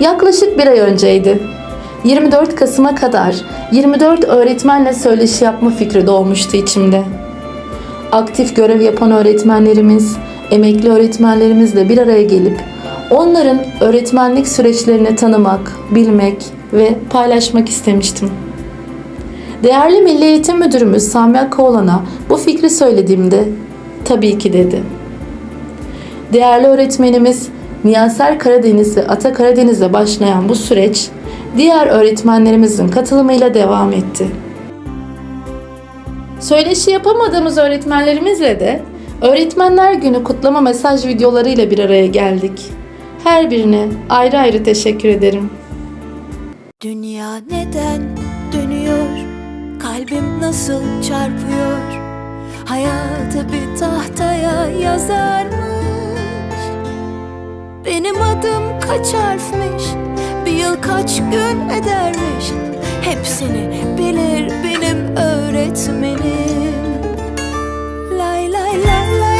Yaklaşık bir ay önceydi. 24 Kasım'a kadar 24 öğretmenle söyleşi yapma fikri doğmuştu içimde. Aktif görev yapan öğretmenlerimiz, emekli öğretmenlerimizle bir araya gelip onların öğretmenlik süreçlerini tanımak, bilmek ve paylaşmak istemiştim. Değerli Milli Eğitim Müdürümüz Sami Akkoğlan'a bu fikri söylediğimde tabii ki dedi. Değerli öğretmenimiz Niyaser Karadeniz ve Ata Karadeniz'le başlayan bu süreç diğer öğretmenlerimizin katılımıyla devam etti. Söyleşi yapamadığımız öğretmenlerimizle de Öğretmenler Günü kutlama mesaj videolarıyla bir araya geldik. Her birine ayrı ayrı teşekkür ederim. Dünya neden dönüyor? Kalbim nasıl çarpıyor? Hayatı bir tahtaya yazarmış. Benim adım kaç harfmiş Bir yıl kaç gün edermiş Hepsini bilir benim öğretmenim Lay lay lay lay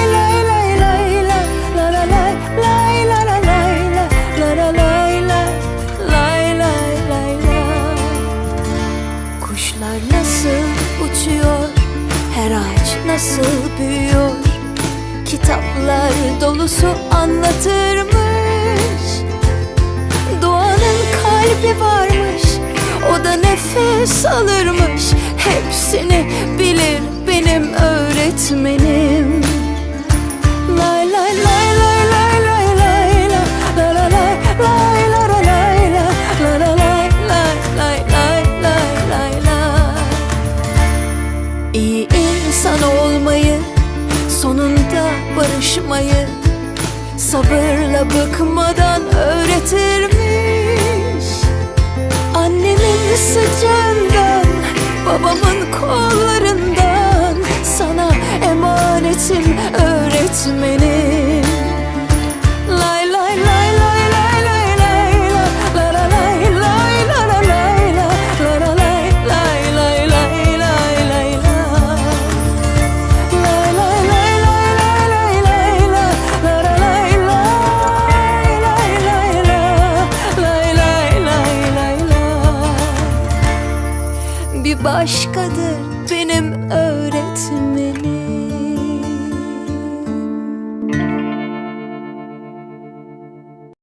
Kuşlar nasıl uçuyor Her ağaç nasıl büyüyor Kitaplar dolusu anlatır mı? Kalbi varmış O da nefes alırmış Hepsini bilir benim öğretmenim Lay lay lay lay lay lay lay la la la lay lay la la lay la la la lay lay lay lay lay lay lay İyi insan olmayı sonunda barışmayı sabırla bıkmadan öğretirmiş Sıcağından, babamın kollarından Sana emanetim öğretmenim bir başkadır benim öğretmenim.